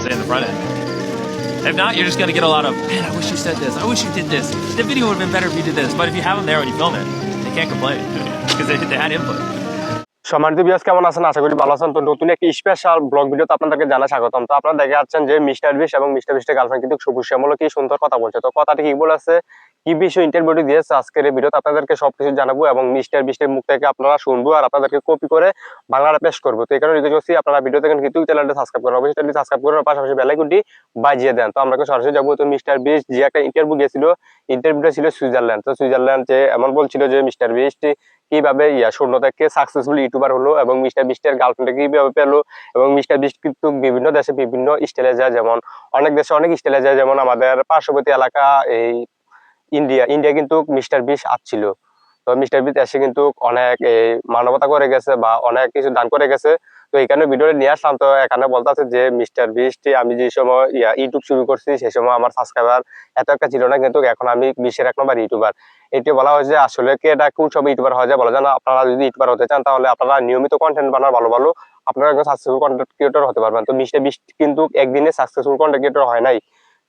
say, in the front end. If not, you're just gonna get a lot of, man, I wish you said this. I wish you did this. The video would have been better if you did this. But if you have them there when you film it, they can't complain because they, they had input. সম্মানিত বিয়াস কেমন আছেন আশা করি ভালো আছেন তো নতুন একটি special blog ভিডিওতে আপনাদেরকে জানা স্বাগতম তো আপনারা দেখে যাচ্ছেন যে মিস্টার বিশ এবং মিস্টার বিশের গার্লফ্রেন্ড কিন্তু শ্যামল কি সুন্দর কথা বলছে তো কথাটি কি বলেছে কি বিষয় ইন্টারভিউ দিয়েছে আজকের এই ভিডিওতে আপনাদেরকে সবকিছু জানাব এবং মিস্টার বিশের মুখ থেকে আপনারা শুনব আর আপনাদেরকে কপি করে বাংলাটা পেশ করব। তো এই কারণে রিকোয়েস্ট করছি আপনারা ভিডিও দেখেন কিন্তু চ্যানেলটা সাবস্ক্রাইব করেন। অবশ্যই চ্যানেলটি সাবস্ক্রাইব করার পাশাপাশি বেলাইকনটি বাজিয়ে দেন। তো আমরা সরাসরি যাব। তো মিস্টার বিশ যে একটা ইন্টারভিউ গিয়েছিল ইন্টারভিউটা ছিল সুইজারল্যান্ড। তো সুইজারল্যান্ড যে এমন বলছিল যে মিস্টার বিশ কীভাবে ইয়া শূন্য থেকে সাকসেসফুল ইউটিউবার হলো এবং মিস্টার বিস্টের গার্লফ্রেন্ডে কীভাবে পেল এবং মিস্টার বিস্ট কিন্তু বিভিন্ন দেশে বিভিন্ন স্টাইলে যায়। যেমন অনেক দেশে অনেক স্টাইলে যায়। যেমন আমাদের পার্শ্ববর্তী এলাকা এই ইন্ডিয়া ইন্ডিয়া কিন্তু মিস্টার বিশ আসছিল তো মিস্টার বিশ এসে কিন্তু অনেক মানবতা করে গেছে বা অনেক কিছু দান করে গেছে। তো এখানে ভিডিওটা নিয়ে আসলাম, তো এখানে বলতেছে যে মিস্টার বিস্ট আমি যে সময় ইয়া ইউটিউব শুরু করছি সেই সময় আমার সাবস্ক্রাইবার এত একটা ছিল না, কিন্তু এখন আমি বিশ্বের এক নম্বর ইউটিউবার এটি বলা হয়েছে আসলে কে এটা কোন সব ইউটিউবার হয়ে যায় বলা যায় না। আপনারা যদি ইউটিউবার হতে চান, তাহলে আপনারা নিয়মিত কন্টেন্ট বানান, ভালো ভালো। আপনারা একজন সাকসেসফুল কন্টেন্ট ক্রিয়েটর হতে পারবেন। তো মিস্টার বিস্ট কিন্তু একদিনে সাকসেসফুল কন্টেন্ট ক্রিয়েটর হয় নাই।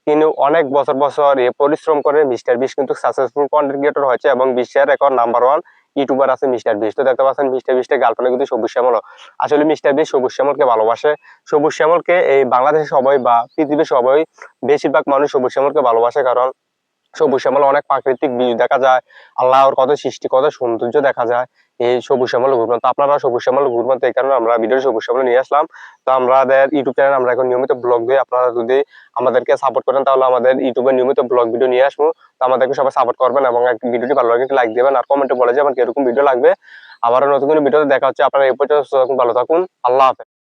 কিন্তু অনেক বছর বছর এ পরিশ্রম করে মিস্টার বিশ কিন্তু সাকসেসফুল কন্টেন্ট ক্রিয়েটর হয়েছে এবং বিশ্বের এখন নাম্বার ওয়ান ইউটিউবার আছে মিস্টার বিশ। তো দেখতে পাচ্ছেন মিস্টার বিশের গার্লফ্রেন্ড কিন্তু সবুজ শ্যামল আসলে মিস্টার বিশ সবুজ শ্যামলকে ভালোবাসে। সবুজ শ্যামলকে এই বাংলাদেশের সবাই বা পৃথিবীর সবাই বেশিরভাগ মানুষ সবুজ শ্যামলকে ভালোবাসে কারণ সবুজ শ্যামল অনেক প্রাকৃতিক বীজ দেখা যায়, আল্লাহর কত সৃষ্টি, কত সৌন্দর্য দেখা যায় এই সবুজ শ্যামল ঘুরবেন তো আপনারা সবুজ শ্যামল তো এই কারণে আমরা ভিডিও সবুজ শ্যামল নিয়ে আসলাম। তো আমাদের ইউটিউব চ্যানেল আমরা এখন নিয়মিত ব্লগ দিয়ে আপনারা যদি আমাদেরকে সাপোর্ট করেন, তাহলে আমাদের ইউটিউবে নিয়মিত ব্লগ ভিডিও নিয়ে আসব। তো আমাদেরকে সবাই সাপোর্ট করবেন এবং ভিডিওটি ভালো লাগে লাইক দেবেন আর কমেন্টে বলে যাবেন কীরকম ভিডিও লাগবে। আবারও নতুন কোনো ভিডিওতে দেখা হচ্ছে। আপনারা এই পর্যন্ত ভালো থাকুন। আল্লাহ হাফেজ।